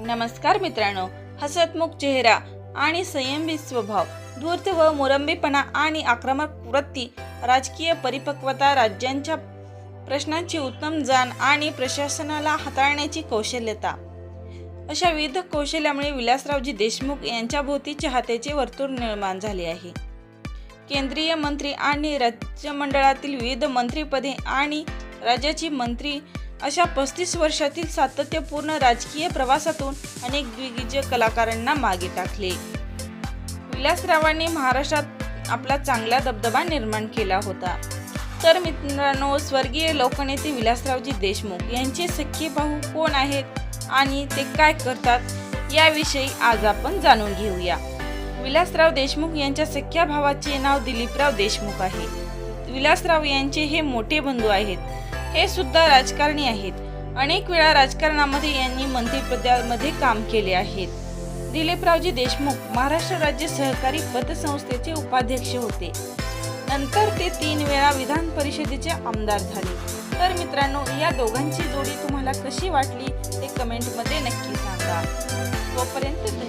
नमस्कार मित्रांनो हसतमुख चेहरा आणि संयमी स्वभाव धूर्त व मुरंबीपणा आणि आक्रमक वृत्ती राजकीय परिपक्वता राज्यांच्या प्रश्नांची उत्तम जाण आणि प्रशासनाला हाताळण्याची कौशल्यता. अशा विविध कौशल्यामुळे विलासरावजी देशमुख यांच्या भोवती चाहत्याचे वर्तुळ निर्माण झाले आहे. केंद्रीय मंत्री आणि राज्यमंडळातील विविध मंत्रिपदे आणि राज्याची मंत्री अशा पस्तीस वर्षातील सातत्यपूर्ण राजकीय प्रवासातून अनेक दिग्गज कलाकारांना मागे टाकले. विलासरावांनी महाराष्ट्रात आपला चांगला दबदबा निर्माण केला होता. तर मित्रांनो स्वर्गीय लोकनेते विलासरावजी देशमुख यांचे सख्खे भाऊ कोण आहेत आणि ते काय करतात याविषयी आज आपण जाणून घेऊया. विलासराव देशमुख यांच्या सख्या भावाचे नाव दिलीपराव देशमुख आहे. विलासराव यांचे हे मोठे बंधू आहेत. हे सुद्धा राजकारणी आहेत. अनेक वेळा राजकारणामध्ये यांनी मंत्रिपदामध्ये काम केले आहेत. दिलीपरावजी देशमुख महाराष्ट्र राज्य सहकारी पतसंस्थेचे उपाध्यक्ष होते. नंतर ते तीन वेळा विधान परिषदेचे आमदार झाले. तर मित्रांनो या दोघांची जोडी तुम्हाला कशी वाटली ते कमेंटमध्ये नक्की सांगा. तोपर्यंत